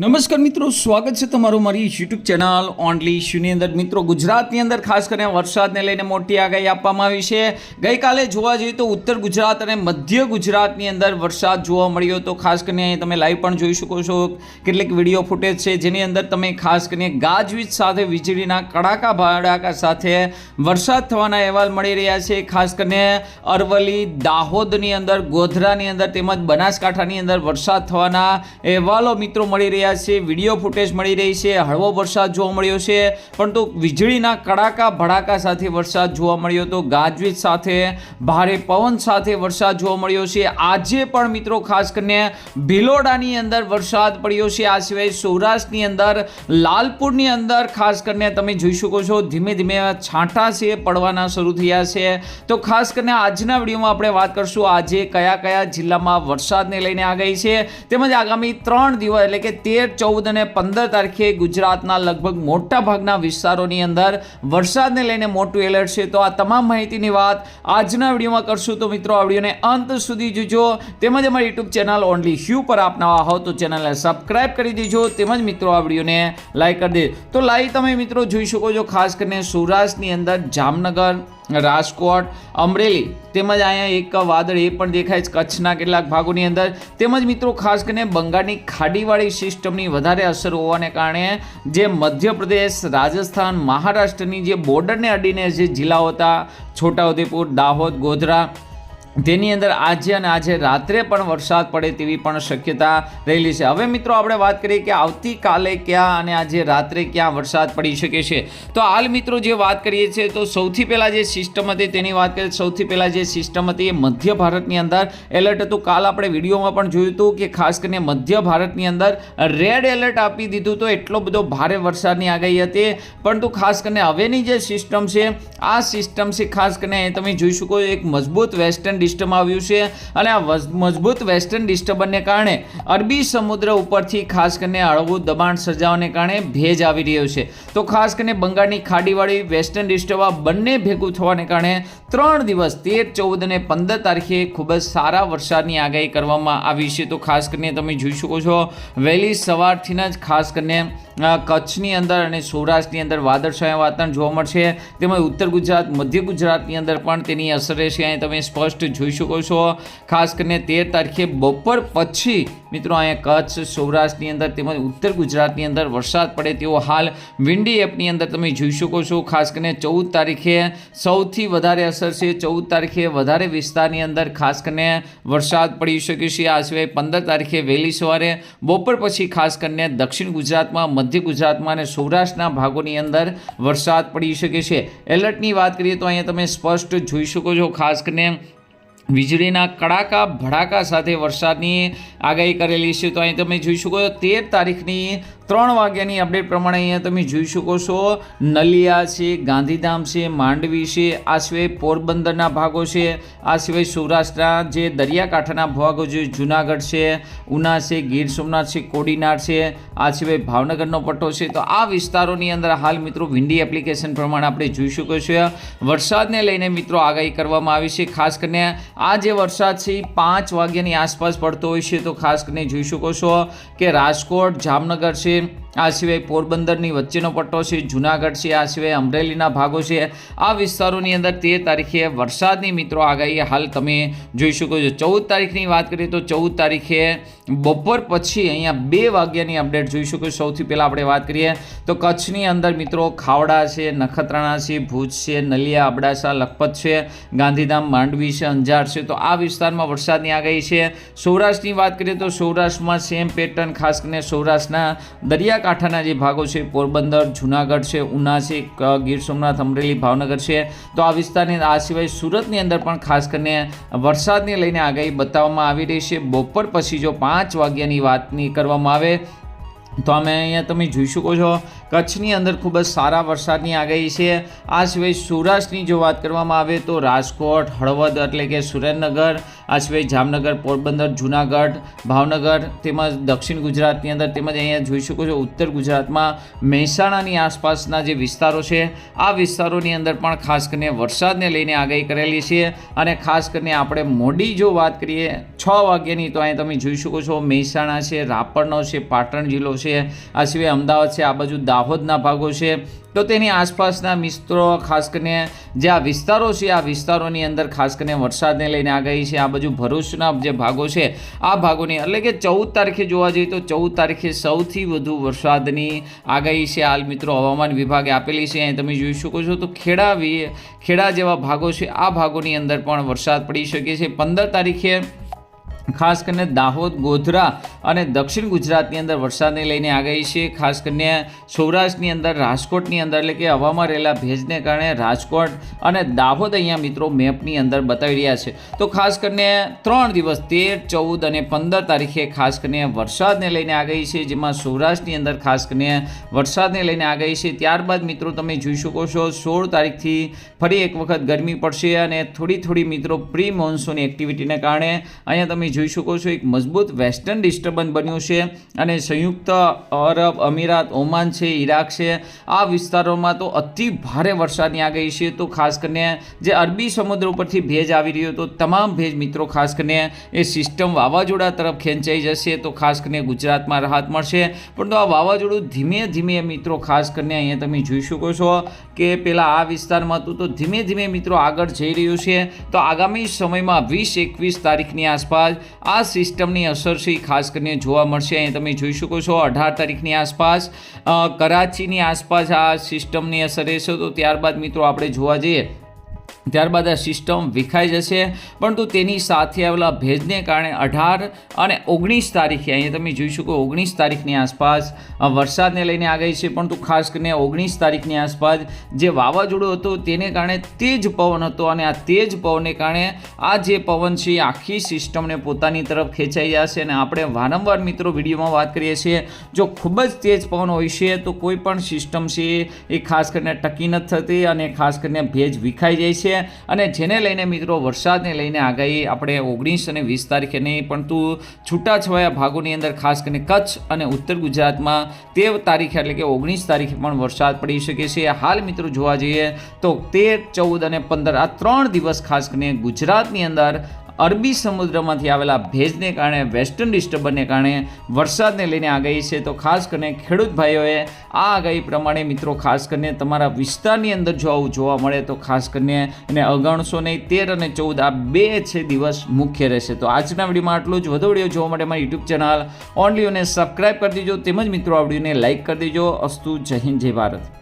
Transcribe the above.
નમસ્કાર મિત્રો, સ્વાગત છે તમારું મારી યુટ્યુબ ચેનલ ઓનલી ઇશ્યુની અંદર મિત્રો, ગુજરાતની અંદર ખાસ કરીને વરસાદને લઈને મોટી આગાહી આપવામાં આવી છે. ગઈકાલે જોવા જઈએ તો ઉત્તર ગુજરાત અને મધ્ય ગુજરાતની અંદર વરસાદ જોવા મળ્યો તો ખાસ કરીને અહીં તમે લાઈવ પણ જોઈ શકો છો. કેટલીક વીડિયો ફૂટેજ છે જેની અંદર તમે ખાસ કરીને ગાજવીજ સાથે, વીજળીના કડાકા ભડાકા સાથે વરસાદ થવાના અહેવાલ મળી રહ્યા છે. ખાસ કરીને અરવલ્લી, દાહોદની અંદર, ગોધરાની અંદર તેમજ બનાસકાંઠાની અંદર વરસાદ થવાના અહેવાલો મિત્રો મળી રહ્યા છે વીડિયો ફૂટેજ મળી રહી છે, હળવો વરસાદ જોવા મળ્યો છે, પરંતુ વીજળીના કડાકા ભડાકા સાથે વરસાદ જોવા મળ્યો તો ગાજવીજ સાથે ભારે પવન સાથે વરસાદ જોવા મળ્યો છે. આજે પણ મિત્રો ખાસ કરીને ભિલોડાની અંદર વરસાદ પડ્યો છે. આ સિવાય સૌરાષ્ટ્રની અંદર, લાલપુરની અંદર ખાસ કરીને તમે જોઈ શકો છો, ધીમે ધીમે છાંટા છે, પડવાના શરૂ થયા છે. તો ખાસ કરીને આજના વિડીયોમાં આપણે વાત કરશું આજે કયા કયા જિલ્લામાં વરસાદને લઈને આગાહી છે. તેમજ આગામી ત્રણ દિવસ એટલે કે તેર ચૌદ અને પંદર તારીખે ગુજરાતના લગભગ મોટા ભાગના વિસ્તારોની અંદર વરસાદને લઈને મોટું એલર્ટ છે. તો આ તમામ માહિતીની વાત આજના વિડીયોમાં કરશું. તો મિત્રો, આ વિડીયોને અંત સુધી જોજો. તેમજ અમારી યુટ્યુબ ચેનલ ઓનલી હ્યુ પર આપ નવા હો તો ચેનલને સબસ્ક્રાઇબ કરી દેજો. તેમજ મિત્રો, આ વિડીયોને લાઈક કરી દે તો લાઈવ તમે મિત્રો જોઈ શકો છો, ખાસ કરીને સૌરાષ્ટ્રની અંદર જામનગર રાજકોટ, અમરેલી તેમજ અહીંયા એક વાદળ એ પણ દેખાય છે કચ્છના કેટલાક ભાગોની અંદર. તેમજ મિત્રો ખાસ કરીને બંગાળની ખાડીવાળી સિસ્ટમની વધારે અસર હોવાને કારણે જે મધ્યપ્રદેશ, રાજસ્થાન, મહારાષ્ટ્રની જે બોર્ડરને અડીને જે જિલ્લાઓ હતા, છોટાઉદેપુર, દાહોદ, ગોધરા તેની અંદર આજે અને આજે રાત્રે પણ વરસાદ પડે તેવી પણ શક્યતા રહેલી છે. હવે મિત્રો આપણે વાત કરીએ કે આવતીકાલે ક્યાં અને આજે રાત્રે ક્યાં વરસાદ પડી શકે છે. તો હાલ મિત્રો જે વાત કરીએ છીએ, તો સૌથી પહેલાં જે સિસ્ટમ હતી તેની વાત કરીએ, સૌથી પહેલાં જે સિસ્ટમ હતી એ મધ્ય ભારતની અંદર. એલર્ટ હતું. કાલ આપણે વિડીયોમાં પણ જોયું હતું કે ખાસ કરીને મધ્ય ભારતની અંદર રેડ એલર્ટ આપી દીધું તો એટલો બધો ભારે વરસાદની આગાહી હતી. પરંતુ ખાસ કરીને હવેની જે સિસ્ટમ છે, આ સિસ્ટમ છે ખાસ કરીને તમે જોઈ શકો એક મજબૂત વેસ્ટર્ન ડિસ્ટર્બ આવ્યું છે અને આ મજબૂત વેસ્ટર્ન ડિસ્ટર્બનને કારણે અરબી સમુદ્ર ઉપરથી ખાસ કરીને હળવું દબાણ સર્જાવાને કારણે ભેજ આવી રહ્યો છે. તો ખાસ કરીને બંગાળની ખાડીવાળી વેસ્ટર્ન ડિસ્ટર્બ આ બંને ભેગું થવાને કારણે ત્રણ દિવસ, તેર, ચૌદ અને પંદર તારીખે ખૂબ જ સારા વરસાદની આગાહી કરવામાં આવી છે. તો ખાસ કરીને તમે જોઈ શકો છો, વહેલી સવારથી જ ખાસ કરીને કચ્છની અંદર અને સૌરાષ્ટ્રની અંદર વાદળછાયા વાતાવરણ જોવા મળશે. તેમજ ઉત્તર ગુજરાત, મધ્ય ગુજરાતની અંદર પણ તેની અસર રહેશે. અહીં તમે સ્પષ્ટ જોઈ શકો છો. ખાસ કરીને તેર તારીખે બપોર પછી મિત્રો અહીંયા કચ્છ, સૌરાષ્ટ્રની અંદર તેમજ ઉત્તર ગુજરાતની અંદર વરસાદ પડે તેવો હાલ વિન્ડી એપની અંદર તમે જોઈ શકો છો. ખાસ કરીને ચૌદ તારીખે સૌથી વધારે અસર છે. ચૌદ તારીખે વધારે વિસ્તારની અંદર ખાસ કરીને વરસાદ પડી શકે છે. આ સિવાય પંદર તારીખે વહેલી સવારે, બપોર પછી ખાસ કરીને દક્ષિણ ગુજરાતમાં, મધ્ય ગુજરાતમાં અને સૌરાષ્ટ્રના ભાગોની અંદર વરસાદ પડી શકે છે. એલર્ટની વાત કરીએ તો અહીંયા તમે સ્પષ્ટ જોઈ શકો છો. ખાસ કરીને વીજળીના કડાકા, ભડાકા સાથે વરસાદની આગાહી કરેલી છે. તો અહીં તમે જોઈ શકો છો, તેર તારીખની ત્રણ વાગ્યાની અપડેટ પ્રમાણે અહીંયા તમે જોઈ શકો છો. નલિયા છે, ગાંધીધામ છે, માંડવી છે, આ સિવાય પોરબંદરના ભાગો છે. આ સિવાય સૌરાષ્ટ્રના જે દરિયાકાંઠાના ભાગો છે, જુનાગઢ છે, ઉના છે, ગીર સોમનાથ છે, કોડીનાર છે, આ સિવાય ભાવનગરનો પટ્ટો છે. તો આ વિસ્તારોની અંદર હાલ મિત્રો વિન્ડી એપ્લિકેશન પ્રમાણે આપણે જોઈ શકો છો વરસાદને લઈને મિત્રો આગાહી કરવામાં આવી છે. ખાસ કરીને આ જે વરસાદ છે પાંચ વાગ્યાની આસપાસ પડતો હોય છે. તો ખાસ કરીને જોઈ શકો છો કે રાજકોટ, જામનગર છે. આ સિવાય પોરબંદરની વચ્ચેનો પટ્ટો છે, જુનાગઢ છે, આ સિવાય અમરેલીના ભાગો છે. આ વિસ્તારોની અંદર તેર તારીખે વરસાદની મિત્રો આગાહી. હાલ તમે જોઈ શકો છો, ચૌદ તારીખની વાત કરીએ તો ચૌદ તારીખે બપોર પછી અહીંયા બે વાગ્યાની અપડેટ જોઈ શકો સૌથી પહેલાં આપણે વાત કરીએ તો કચ્છની અંદર મિત્રો ખાવડા છે, નખત્રાણા છે, ભુજ છે, નલિયા, અબડાસા, લખપત છે, ગાંધીધામ, માંડવી છે, અંજાર છે. તો આ વિસ્તારમાં વરસાદની આગાહી છે. સૌરાષ્ટ્રની વાત કરીએ તો સૌરાષ્ટ્રમાં સેમ પેટર્ન ખાસ કરીને સૌરાષ્ટ્રના દરિયાકાંઠાના જે ભાગો છે, પોરબંદર, જુનાગઢ છે, ઉના છે ગીર સોમનાથ, અમરેલી, ભાવનગર છે. તો આ વિસ્તારની, આ સિવાય સુરતની અંદર પણ ખાસ કરીને વરસાદને લઈને આગાહી બતાવવામાં આવી રહી છે. બપોર પછી જો પાંચ વાગ્યાની વાતની કરવામાં આવે, તો અમે અહીંયા તમે જોઈ શકો છો, કચ્છની અંદર ખૂબ જ સારા વરસાદની આગાહી છે. આ સિવાય સૌરાષ્ટ્રની જો વાત કરવામાં આવે, તો રાજકોટ, હળવદ એટલે કે સુરેન્દ્રનગર આ સિવાય જામનગર, પોરબંદર, જુનાગઢ, ભાવનગર તેમજ દક્ષિણ ગુજરાતની અંદર તેમજ અહીંયા જોઈ શકો છો ઉત્તર ગુજરાતમાં મહેસાણાની આસપાસના જે વિસ્તારો છે, આ વિસ્તારોની અંદર પણ ખાસ કરીને વરસાદને લઈને આગાહી કરેલી છે અને ખાસ કરીને આપણે મોડી જો વાત કરીએ, છ વાગ્યાની તો અહીંયા તમે જોઈ શકો છો મહેસાણા છે, રાપરનો છે, પાટણ જિલ્લો છે આ સિવાય અમદાવાદ છે, આ બાજુ દાહોદના ભાગો છે તો તેની આસપાસના મિત્રો ખાસ કરીને જે આ વિસ્તારો છે, આ વિસ્તારોની અંદર ખાસ કરીને વરસાદને લઈને આગાહી છે, આ બાજુ ભરૂચના જે ભાગો છે, આ ભાગોની એટલે કે ચૌદ તારીખે જોવા જઈએ તો ચૌદ તારીખે સૌથી વધુ વરસાદની આગાહી છે, હાલ મિત્રો હવામાન વિભાગે આપેલી છે, અહીં તમે જોઈ શકો છો તો ખેડા ખેડા જેવા ભાગો છે, આ ભાગોની અંદર પણ વરસાદ પડી શકે છે. પંદર તારીખે ખાસ કરીને દાહોદ, ગોધરા અને દક્ષિણ ગુજરાતની અંદર વરસાદને લઈને આગાહી છે. ખાસ કરીને સૌરાષ્ટ્રની અંદર, રાજકોટની અંદર, એટલે કે હવામાં રહેલા ભેજને કારણે રાજકોટ અને દાહોદ અહીંયા મિત્રો મેપની અંદર બતાવી રહ્યા છે. તો ખાસ કરીને ત્રણ દિવસ, તેર, ચૌદ અને પંદર તારીખે ખાસ કરીને વરસાદને લઈને આગાહી છે, જેમાં સૌરાષ્ટ્રની અંદર ખાસ કરીને વરસાદને લઈને આગાહી છે. ત્યારબાદ મિત્રો તમે જોઈ શકો છો, સોળ તારીખથી ફરી એક વખત ગરમી પડશે અને થોડી થોડી મિત્રો પ્રી મોન્સૂન એક્ટિવિટીને કારણે અહીંયા તમે જોઈ શકો છો, એક મજબૂત વેસ્ટર્ન ડિસ્ટર્બન્સ બન્યું છે અને સંયુક્ત અરબ અમીરાત ઓમાન છે, ઈરાક છે. આ વિસ્તારોમાં તો અતિ ભારે વરસાદની આગાહી છે. તો ખાસ કરીને જે અરબી સમુદ્ર ઉપરથી ભેજ આવી રહ્યો, તો તમામ ભેજ મિત્રો ખાસ કરીને એ સિસ્ટમ વાવાઝોડા તરફ ખેંચાઈ જશે, તો ખાસ કરીને ગુજરાતમાં રાહત મળશે. પરંતુ આ વાવાઝોડું ધીમે ધીમે મિત્રો ખાસ કરીને અહીંયા તમે જોઈ શકો છો કે પહેલાં આ વિસ્તારમાં હતું, તો ધીમે ધીમે મિત્રો આગળ જઈ રહ્યું છે. તો આગામી સમયમાં વીસ એકવીસ તારીખની આસપાસ આ સિસ્ટમની અસર છે ખાસ કરીને જોવા મળશે. અહીં તમે જોઈ શકો છો અઢાર તારીખની આસપાસ કરાચીની આસપાસ આ સિસ્ટમની અસર રહેશે. તો ત્યારબાદ મિત્રો આપણે જોવા જઈએ ત્યારબાદ આ સિસ્ટમ વિખાઈ જશે, પરંતુ તેની સાથે આવેલા ભેજને કારણે અઢાર અને ઓગણીસ તારીખે, અહીંયા તમે જોઈ શકો ઓગણીસ તારીખની આસપાસ વરસાદને લઈને આગાહી છે, પરંતુ ખાસ કરીને ઓગણીસ તારીખની આસપાસ જે વાવાઝોડું હતું તેને કારણે તેજ પવન હતો અને આ તેજ પવનને કારણે આ જે પવન છે એ આખી સિસ્ટમને પોતાની તરફ ખેંચાઈ જશે અને આપણે વારંવાર મિત્રો વિડીયોમાં વાત કરીએ છીએ, જો ખૂબ જ તેજ પવન હોય છે, તો કોઈ પણ સિસ્ટમ છે એ ખાસ કરીને ટકી નથી થતી અને ખાસ કરીને ભેજ વિખાઈ જાય છે. અને જેને લઈને મિત્રો વરસાદને લઈને આગાહી આપણે ઓગણીસ અને વીસ તારીખે નહીં પરંતુ છૂટાછવાયા ભાગોની અંદર ખાસ કરીને કચ્છ અને ઉત્તર ગુજરાતમાં તેર તારીખે એટલે કે ઓગણીસ તારીખે પણ વરસાદ પડી શકે છે. હાલ મિત્રો જોવા જઈએ તો તેર, ચૌદ અને પંદર આ ત્રણ દિવસ ખાસ કરીને ગુજરાતની અંદર અરબી સમુદ્રમાંથી આવેલા ભેજને કારણે, વેસ્ટર્ન ડિસ્ટર્બનને કારણે વરસાદને લઈને આગાહી છે. તો ખાસ કરીને ખેડૂત ભાઈઓએ આ આગાહી પ્રમાણે મિત્રો, ખાસ કરીને તમારા વિસ્તારની અંદર જો આવું જોવા મળે તો ખાસ કરીને એને અગણસો નહીં તેર અને ચૌદ, આ બે છે દિવસ મુખ્ય રહેશે. તો આજના વિડીયોમાં આટલું જ. વધુ વીડિયો જોવા માટે મારી યુટ્યુબ ચેનલ ઓનલી અને સબસ્ક્રાઈબ કરી દેજો. તેમજ મિત્રો, આ વિડીયોને લાઇક કરી દેજો. અસ્તુ જય હિન્દ, જય ભારત.